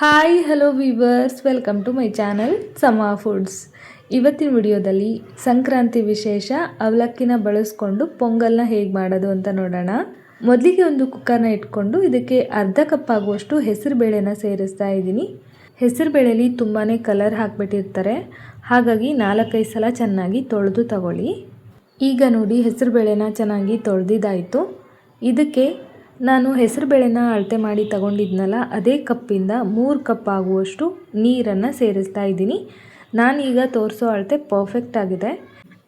Hi, hello viewers welcome to my channel Sama foods ಇವತ್ತಿನ ವಿಡಿಯೋದಲ್ಲಿ ಸಂಕ್ರಾಂತಿ ವಿಶೇಷ, ಅವಲಕ್ಕಿನ ಬಳಸ್ಕೊಂಡು ಪೊಂಗಲ್ನ ಹೇಗೆ ಮಾಡೋದು ಅಂತ ನೋಡೋಣ. ಮೊದಲಿಗೆ ಒಂದು ಕುಕ್ಕರ್ನ ಇಟ್ಕೊಂಡು ಇದಕ್ಕೆ ಅರ್ಧ ಕಪ್ ಆಗುವಷ್ಟು ಹೆಸರು ಬೇಳೆನ ಸೇರಿಸ್ತಾ ಇದ್ದೀನಿ. ಹೆಸರು ಬೇಳೆಲಿ ತುಂಬಾ ಕಲರ್ ಹಾಕ್ಬಿಟ್ಟಿರ್ತಾರೆ. ಹಾಗಾಗಿ ನಾಲ್ಕೈದು ಸಲ ಚೆನ್ನಾಗಿ ತೊಳೆದು ತಗೊಳ್ಳಿ. ಈಗ ನೋಡಿ ಹೆಸರು ಬೇಳೆನ ಚೆನ್ನಾಗಿ ತೊಳೆದಿದ್ದಾಯಿತು. ಇದಕ್ಕೆ ನಾನು ಹೆಸರುಬೇಳೆನ ಅಳತೆ ಮಾಡಿ ತಗೊಂಡಿದ್ನಲ್ಲ, ಅದೇ ಕಪ್ಪಿಂದ ಮೂರು ಕಪ್ ಆಗುವಷ್ಟು ನೀರನ್ನು ಸೇರಿಸ್ತಾ ಇದ್ದೀನಿ. ನಾನೀಗ ತೋರಿಸೋ ಅಳತೆ ಪರ್ಫೆಕ್ಟ್ ಆಗಿದೆ.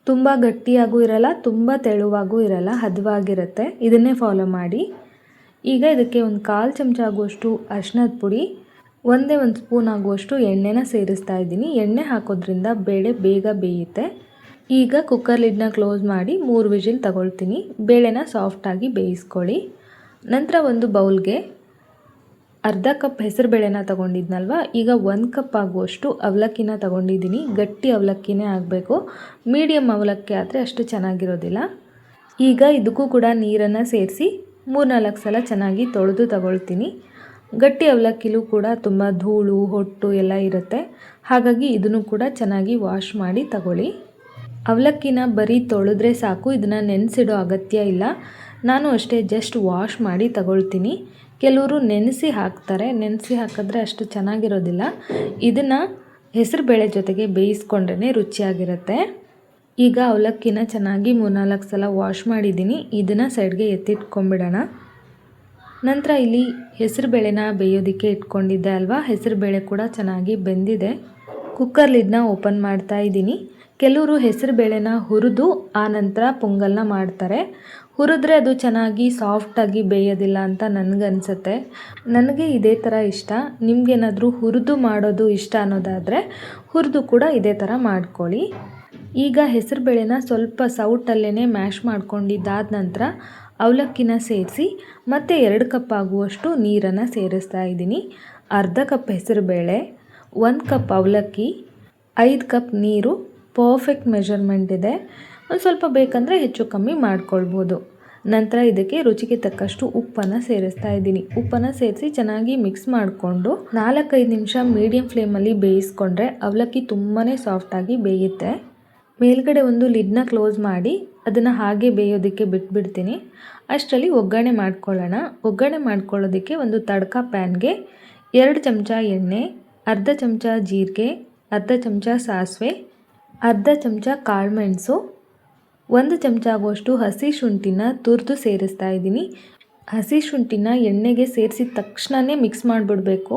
ತುಂಬ ಗಟ್ಟಿಯಾಗೂ ಇರಲ್ಲ, ತುಂಬ ತೆಳುವಾಗೂ ಇರಲ್ಲ, ಹದವಾಗಿರುತ್ತೆ. ಇದನ್ನೇ ಫಾಲೋ ಮಾಡಿ. ಈಗ ಇದಕ್ಕೆ ಒಂದು ಕಾಲು ಚಮಚ ಆಗುವಷ್ಟು ಅರ್ಶಿನದ ಪುಡಿ, ಒಂದೇ ಒಂದು ಸ್ಪೂನ್ ಆಗುವಷ್ಟು ಎಣ್ಣೆನ ಸೇರಿಸ್ತಾ ಇದ್ದೀನಿ. ಎಣ್ಣೆ ಹಾಕೋದ್ರಿಂದ ಬೇಳೆ ಬೇಗ ಬೇಯುತ್ತೆ. ಈಗ ಕುಕ್ಕರ್ ಲಿಡ್ನ ಕ್ಲೋಸ್ ಮಾಡಿ ಮೂರು ವಿಜಿಲ್ ತಗೊಳ್ತೀನಿ. ಬೇಳೆನ ಸಾಫ್ಟಾಗಿ ಬೇಯಿಸ್ಕೊಳ್ಳಿ. ನಂತರ ಒಂದು ಬೌಲ್ಗೆ ಅರ್ಧ ಕಪ್ ಹೆಸರುಬೇಳೆನ ತಗೊಂಡಿದ್ನಲ್ವ? ಈಗ ಒಂದು ಕಪ್ ಆಗುವಷ್ಟು ಅವಲಕ್ಕಿನ ತಗೊಂಡಿದ್ದೀನಿ. ಗಟ್ಟಿ ಅವಲಕ್ಕಿನೇ ಆಗಬೇಕು. ಮೀಡಿಯಮ್ ಅವಲಕ್ಕಿ ಆದರೆ ಅಷ್ಟು ಚೆನ್ನಾಗಿರೋದಿಲ್ಲ. ಈಗ ಇದಕ್ಕೂ ಕೂಡ ನೀರನ್ನು ಸೇರಿಸಿ ಮೂರ್ನಾಲ್ಕು ಸಲ ಚೆನ್ನಾಗಿ ತೊಳೆದು ತಗೊಳ್ತೀನಿ. ಗಟ್ಟಿ ಅವಲಕ್ಕಿಲೂ ಕೂಡ ತುಂಬ ಧೂಳು, ಹೊಟ್ಟು ಎಲ್ಲ ಇರುತ್ತೆ. ಹಾಗಾಗಿ ಇದನ್ನು ಕೂಡ ಚೆನ್ನಾಗಿ ವಾಶ್ ಮಾಡಿ ತಗೊಳ್ಳಿ. ಅವಲಕ್ಕಿನ ಬರೀ ತೊಳೆದ್ರೆ ಸಾಕು. ಇದನ್ನು ನೆನೆಸಿಡೋ ಅಗತ್ಯ ಇಲ್ಲ. ನಾನು ಅಷ್ಟೇ ಜಸ್ಟ್ ವಾಶ್ ಮಾಡಿ ತಗೊಳ್ತೀನಿ. ಕೆಲವರು ನೆನೆಸಿ ಹಾಕ್ತಾರೆ. ನೆನೆಸಿ ಹಾಕಿದ್ರೆ ಅಷ್ಟು ಚೆನ್ನಾಗಿರೋದಿಲ್ಲ. ಇದನ್ನು ಹೆಸರುಬೇಳೆ ಜೊತೆಗೆ ಬೇಯಿಸ್ಕೊಂಡ್ರೆ ರುಚಿಯಾಗಿರುತ್ತೆ. ಈಗ ಅವಲಕ್ಕಿನ ಚೆನ್ನಾಗಿ ಮೂರ್ನಾಲ್ಕು ಸಲ ವಾಶ್ ಮಾಡಿದ್ದೀನಿ. ಇದನ್ನು ಸೈಡ್ಗೆ ಎತ್ತಿಟ್ಕೊಂಬಿಡೋಣ ನಂತರ ಇಲ್ಲಿ ಹೆಸರುಬೇಳೆನ ಬೇಯೋದಕ್ಕೆ ಇಟ್ಕೊಂಡಿದ್ದೆ ಅಲ್ವಾ? ಹೆಸರುಬೇಳೆ ಕೂಡ ಚೆನ್ನಾಗಿ ಬೆಂದಿದೆ. ಕುಕ್ಕರ್ ಲಿಡ್ನ ಓಪನ್ ಮಾಡ್ತಾ ಇದ್ದೀನಿ. ಕೆಲವರು ಹೆಸರು ಬೇಳೆನ ಹುರಿದು ಆ ನಂತರ ಪೊಂಗಲ್ನ ಮಾಡ್ತಾರೆ. ಹುರಿದ್ರೆ ಅದು ಚೆನ್ನಾಗಿ ಸಾಫ್ಟಾಗಿ ಬೇಯೋದಿಲ್ಲ ಅಂತ ನನಗನ್ಸುತ್ತೆ. ನನಗೆ ಇದೇ ಥರ ಇಷ್ಟ. ನಿಮಗೇನಾದರೂ ಹುರಿದು ಮಾಡೋದು ಇಷ್ಟ ಅನ್ನೋದಾದರೆ ಹುರಿದು ಕೂಡ ಇದೇ ಥರ ಮಾಡ್ಕೊಳ್ಳಿ. ಈಗ ಹೆಸರು ಬೇಳೆನ ಸ್ವಲ್ಪ ಸೌಟಲ್ಲೇ ಮ್ಯಾಶ್ ಮಾಡ್ಕೊಂಡಿದ್ದಾದ ನಂತರ ಅವಲಕ್ಕಿನ ಸೇರಿಸಿ ಮತ್ತೆ ಎರಡು ಕಪ್ ಆಗುವಷ್ಟು ನೀರನ್ನು ಸೇರಿಸ್ತಾ ಇದ್ದೀನಿ. ಅರ್ಧ ಕಪ್ ಹೆಸರು ಬೇಳೆ, ಒಂದು ಕಪ್ ಅವಲಕ್ಕಿ, ಐದು ಕಪ್ ನೀರು ಪರ್ಫೆಕ್ಟ್ ಮೆಷರ್ಮೆಂಟ್ ಇದೆ. ಒಂದು ಸ್ವಲ್ಪ ಬೇಕಂದರೆ ಹೆಚ್ಚು ಕಮ್ಮಿ ಮಾಡ್ಕೊಳ್ಬೋದು. ನಂತರ ಇದಕ್ಕೆ ರುಚಿಗೆ ತಕ್ಕಷ್ಟು ಉಪ್ಪನ್ನು ಸೇರಿಸ್ತಾ ಇದ್ದೀನಿ. ಉಪ್ಪನ್ನು ಸೇರಿಸಿ ಚೆನ್ನಾಗಿ ಮಿಕ್ಸ್ ಮಾಡಿಕೊಂಡು ನಾಲ್ಕೈದು ನಿಮಿಷ ಮೀಡಿಯಂ ಫ್ಲೇಮಲ್ಲಿ ಬೇಯಿಸ್ಕೊಂಡ್ರೆ ಅವಲಕ್ಕಿ ತುಂಬಾ ಸಾಫ್ಟಾಗಿ ಬೇಯುತ್ತೆ. ಮೇಲ್ಗಡೆ ಒಂದು ಲಿಡ್ನ ಕ್ಲೋಸ್ ಮಾಡಿ ಅದನ್ನು ಹಾಗೆ ಬೇಯೋದಕ್ಕೆ ಬಿಟ್ಬಿಡ್ತೀನಿ. ಅಷ್ಟರಲ್ಲಿ ಒಗ್ಗರಣೆ ಮಾಡ್ಕೊಳ್ಳೋಣ. ಒಗ್ಗರಣೆ ಮಾಡ್ಕೊಳ್ಳೋದಕ್ಕೆ ಒಂದು ತಡ್ಕ ಪ್ಯಾನ್ಗೆ ಎರಡು ಚಮಚ ಎಣ್ಣೆ, ಅರ್ಧ ಚಮಚ ಜೀರಿಗೆ, ಅರ್ಧ ಚಮಚ ಸಾಸಿವೆ ಅರ್ಧ ಚಮಚ ಕಾಳುಮೆಣಸು ಒಂದು ಚಮಚ ಆಗುವಷ್ಟು ಹಸಿ ಶುಂಠಿನ ತುರಿದು ಸೇರಿಸ್ತಾ ಇದ್ದೀನಿ. ಹಸಿ ಶುಂಠಿನ ಎಣ್ಣೆಗೆ ಸೇರಿಸಿದ ತಕ್ಷಣವೇ ಮಿಕ್ಸ್ ಮಾಡಿಬಿಡಬೇಕು.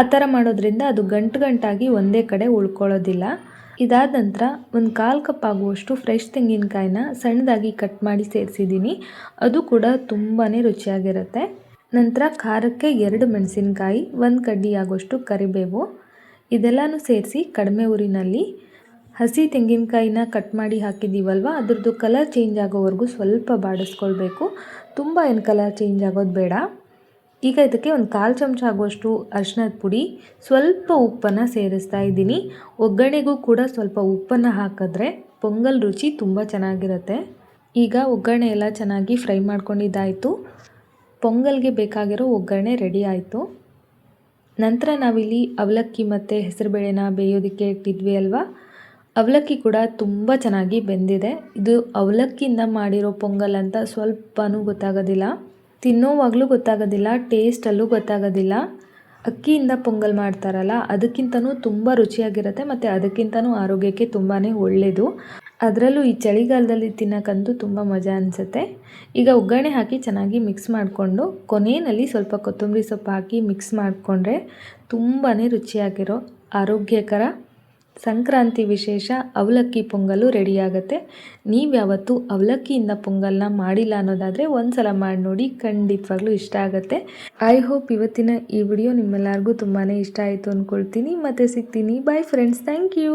ಆ ಥರ ಮಾಡೋದ್ರಿಂದ ಅದು ಗಂಟು ಗಂಟಾಗಿ ಒಂದೇ ಕಡೆ ಉಳ್ಕೊಳ್ಳೋದಿಲ್ಲ. ಇದಾದ ನಂತರ ಒಂದು ಕಾಲು ಕಪ್ ಆಗುವಷ್ಟು ಫ್ರೆಶ್ ತೆಂಗಿನಕಾಯಿನ ಸಣ್ಣದಾಗಿ ಕಟ್ ಮಾಡಿ ಸೇರಿಸಿದ್ದೀನಿ. ಅದು ಕೂಡ ತುಂಬಾ ರುಚಿಯಾಗಿರುತ್ತೆ. ನಂತರ ಖಾರಕ್ಕೆ ಎರಡು ಮೆಣಸಿನಕಾಯಿ, ಒಂದು ಕಡ್ಡಿ ಆಗುವಷ್ಟು ಕರಿಬೇವು, ಇದೆಲ್ಲನೂ ಸೇರಿಸಿ ಕಡಿಮೆ ಊರಿನಲ್ಲಿ ಹಸಿ ತೆಂಗಿನಕಾಯಿನ ಕಟ್ ಮಾಡಿ ಹಾಕಿದ್ದೀವಲ್ವ? ಅದರದ್ದು ಕಲರ್ ಚೇಂಜ್ ಆಗೋವರೆಗೂ ಸ್ವಲ್ಪ ಬಾಡಿಸ್ಕೊಳ್ಬೇಕು. ತುಂಬ ಏನು ಕಲರ್ ಚೇಂಜ್ ಆಗೋದು ಬೇಡ. ಈಗ ಇದಕ್ಕೆ ಒಂದು ಕಾಲು ಚಮಚ ಆಗುವಷ್ಟು ಅರ್ಶಿನದ ಪುಡಿ, ಸ್ವಲ್ಪ ಉಪ್ಪನ್ನು ಸೇರಿಸ್ತಾ ಇದ್ದೀನಿ. ಒಗ್ಗರಣೆಗೂ ಕೂಡ ಸ್ವಲ್ಪ ಉಪ್ಪನ್ನು ಹಾಕಿದ್ರೆ ಪೊಂಗಲ್ ರುಚಿ ತುಂಬ ಚೆನ್ನಾಗಿರುತ್ತೆ. ಈಗ ಒಗ್ಗರಣೆ ಎಲ್ಲ ಚೆನ್ನಾಗಿ ಫ್ರೈ ಮಾಡ್ಕೊಂಡಿದ್ದಾಯಿತು. ಪೊಂಗಲ್ಗೆ ಬೇಕಾಗಿರೋ ಒಗ್ಗರಣೆ ರೆಡಿ ಆಯಿತು. ನಂತರ ನಾವಿಲ್ಲಿ ಅವಲಕ್ಕಿ ಮತ್ತು ಹೆಸರುಬೇಳೆನ ಬೇಯೋದಕ್ಕೆ ಇಟ್ಟಿದ್ವಿ ಅಲ್ವಾ? ಅವಲಕ್ಕಿ ಕೂಡ ತುಂಬ ಚೆನ್ನಾಗಿ ಬೆಂದಿದೆ. ಇದು ಅವಲಕ್ಕಿಯಿಂದ ಮಾಡಿರೋ ಪೊಂಗಲ್ ಅಂತ ಸ್ವಲ್ಪನೂ ಗೊತ್ತಾಗೋದಿಲ್ಲ. ತಿನ್ನೋವಾಗಲೂ ಗೊತ್ತಾಗೋದಿಲ್ಲ, ಟೇಸ್ಟಲ್ಲೂ ಗೊತ್ತಾಗೋದಿಲ್ಲ. ಅಕ್ಕಿಯಿಂದ ಪೊಂಗಲ್ ಮಾಡ್ತಾರಲ್ಲ, ಅದಕ್ಕಿಂತನೂ ತುಂಬ ರುಚಿಯಾಗಿರುತ್ತೆ ಮತ್ತು ಅದಕ್ಕಿಂತನೂ ಆರೋಗ್ಯಕ್ಕೆ ತುಂಬಾ ಒಳ್ಳೆಯದು ಅದರಲ್ಲೂ ಈ ಚಳಿಗಾಲದಲ್ಲಿ ತಿನ್ನೋಕ್ಕಂತೂ ತುಂಬ ಮಜಾ ಅನಿಸುತ್ತೆ. ಈಗ ಒಗ್ಗರಣೆ ಹಾಕಿ ಚೆನ್ನಾಗಿ ಮಿಕ್ಸ್ ಮಾಡಿಕೊಂಡು, ಕೊನೆಯಲ್ಲಿ ಸ್ವಲ್ಪ ಕೊತ್ತಂಬರಿ ಸೊಪ್ಪು ಹಾಕಿ ಮಿಕ್ಸ್ ಮಾಡಿಕೊಂಡ್ರೆ ತುಂಬಾ ರುಚಿಯಾಗಿರೋ, ಆರೋಗ್ಯಕರ ಸಂಕ್ರಾಂತಿ ವಿಶೇಷ ಅವಲಕ್ಕಿ ಪೊಂಗಲು ರೆಡಿಯಾಗುತ್ತೆ. ನೀವು ಯಾವತ್ತೂ ಅವಲಕ್ಕಿಯಿಂದ ಪೊಂಗಲ್ನ ಮಾಡಿಲ್ಲ ಅನ್ನೋದಾದರೆ ಒಂದು ಸಲ ಮಾಡಿ ನೋಡಿ, ಖಂಡಿತವಾಗ್ಲೂ ಇಷ್ಟ ಆಗುತ್ತೆ. ಐ ಹೋಪ್ ಇವತ್ತಿನ ಈ ವಿಡಿಯೋ ನಿಮ್ಮೆಲ್ಲರಿಗೂ ತುಂಬಾ ಇಷ್ಟ ಆಯಿತು ಅಂದ್ಕೊಳ್ತೀನಿ ಮತ್ತೆ ಸಿಗ್ತೀನಿ. Bye friends thank you